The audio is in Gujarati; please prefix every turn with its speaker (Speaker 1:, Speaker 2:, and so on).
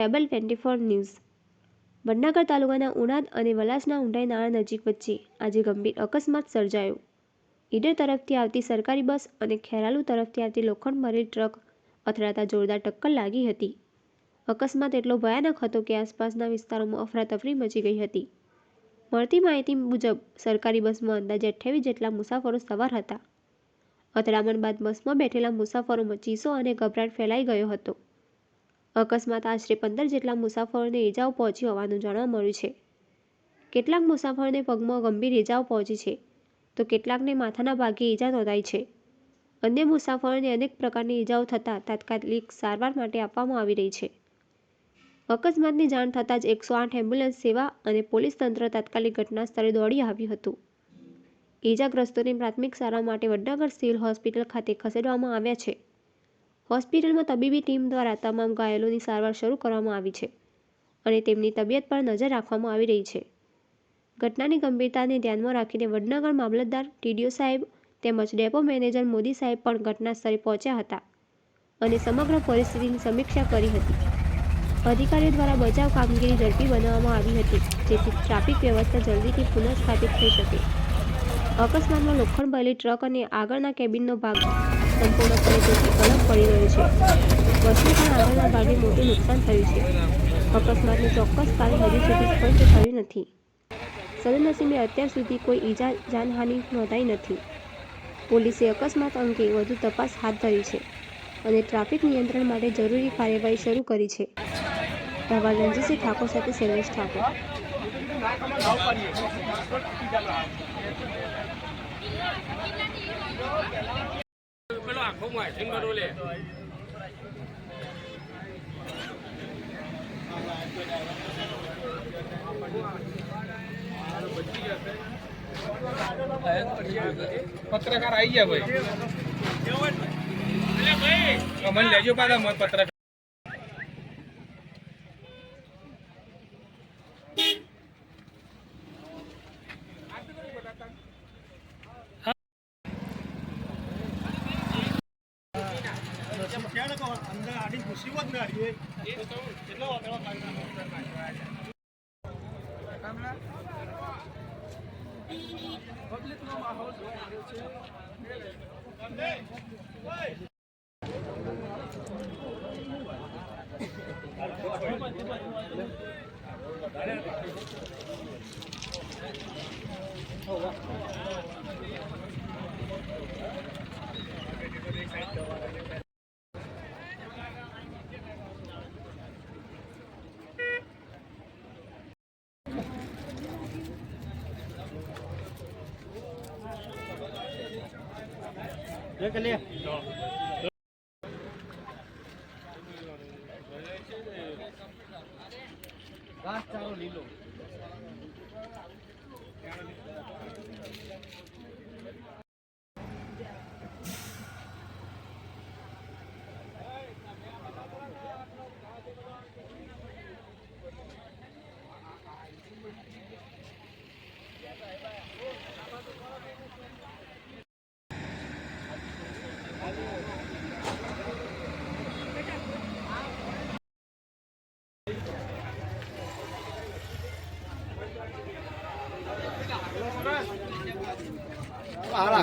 Speaker 1: Cable twenty four news. Vadnagar તાલુકાના ઉણાદ અને વલાસના ઊંડાઈ નાળા નજીક વચ્ચે આજે ગંભીર અકસ્માત સર્જાયો. ઈડર તરફથી આવતી સરકારી બસ અને ખેરાલુ તરફથી આવતી લોખંડ ભરેલ ટ્રક અથડાતા જોરદાર ટક્કર લાગી હતી. અકસ્માત એટલો ભયાનક હતો કે આસપાસના વિસ્તારોમાં અફરાતફરી મચી ગઈ હતી. મળતી માહિતી મુજબ, સરકારી બસમાં અંદાજે અઠ્યાવીસ જેટલા મુસાફરો સવાર હતા. અથડામણ બાદ બસમાં બેઠેલા મુસાફરોમાં ચીસો અને ગભરાટ ફેલાઈ ગયો હતો. અકસ્માત આશરે પંદર જેટલા મુસાફરોને ઇજાઓ પહોંચી હોવાનું જાણવા મળ્યું છે. કેટલાક મુસાફરોને પગમાં ગંભીર ઇજાઓ પહોંચી છે. તો કેટલાકને માથાના ભાગે ઇજા નોંધાઈ છે. અન્ય મુસાફરોને અનેક પ્રકારની ઇજાઓ થતાં તાત્કાલિક સારવાર માટે આપવામાં આવી રહી છે. અકસ્માતની જાણ થતાં જ એકસો આઠ એમ્બ્યુલન્સ સેવા અને પોલીસ તંત્ર તાત્કાલિક ઘટના સ્થળે દોડી આવ્યું હતું. ઇજાગ્રસ્તોને પ્રાથમિક સારવાર માટે વડનગર સિવિલ હોસ્પિટલ ખાતે ખસેડવામાં આવ્યા છે. હોસ્પિટલમાં તબીબી ટીમ દ્વારા તમામ ઘાયલોની સારવાર શરૂ કરવામાં આવી છે અને તેમની તબિયત પર નજર રાખવામાં આવી રહી છે. ઘટનાની ગંભીરતાને ધ્યાનમાં રાખીને વડનગર મામલતદાર ટીડીઓ સાહેબ તેમજ ડેપો મેનેજર મોદી સાહેબ પણ ઘટના સ્થળે પહોંચ્યા હતા અને સમગ્ર પરિસ્થિતિની સમીક્ષા કરી હતી. અધિકારીઓ દ્વારા બચાવ કામગીરી ઝડપી બનાવવામાં આવી હતી, જેથી ટ્રાફિક વ્યવસ્થા જલ્દીથી પુનઃસ્થાપિત થઈ શકે. અકસ્માતમાં લોખંડ ભરેલી ટ્રક અને આગળના કેબિનનો ભાગ સંપૂર્ણપણે અલગ પડી રહ્યો છે. બસને પણ આગળના ભાગે મોટું નુકસાન થયું છે. અકસ્માતનું ચોક્કસ કારણ હજી સુધી સ્પષ્ટ થયું નથી. સદનસીબે અત્યાર સુધી કોઈ ઈજા જાનહાનિ નોંધાઈ નથી. પોલીસે અકસ્માત અંગે વધુ તપાસ હાથ ધરી છે અને ટ્રાફિક નિયંત્રણ માટે જરૂરી કાર્યવાહી શરૂ કરી છે. અહેવાલ રણજીતસિંહ ઠાકોર સાથે શૈલેષ ઠાકોર.
Speaker 2: પેલો આખો માહિતી કરો લે. પત્રકાર આવી ગયા ભાઈ. અમને લેજો પાછા પત્રકાર
Speaker 3: ઘૂસી હોત ને આડીએ કેટલો વાગડો પબ્લિકનો માહોલ જોવા મળ્યો છે લે કે ઘાસ ચારો લીલો Thank you.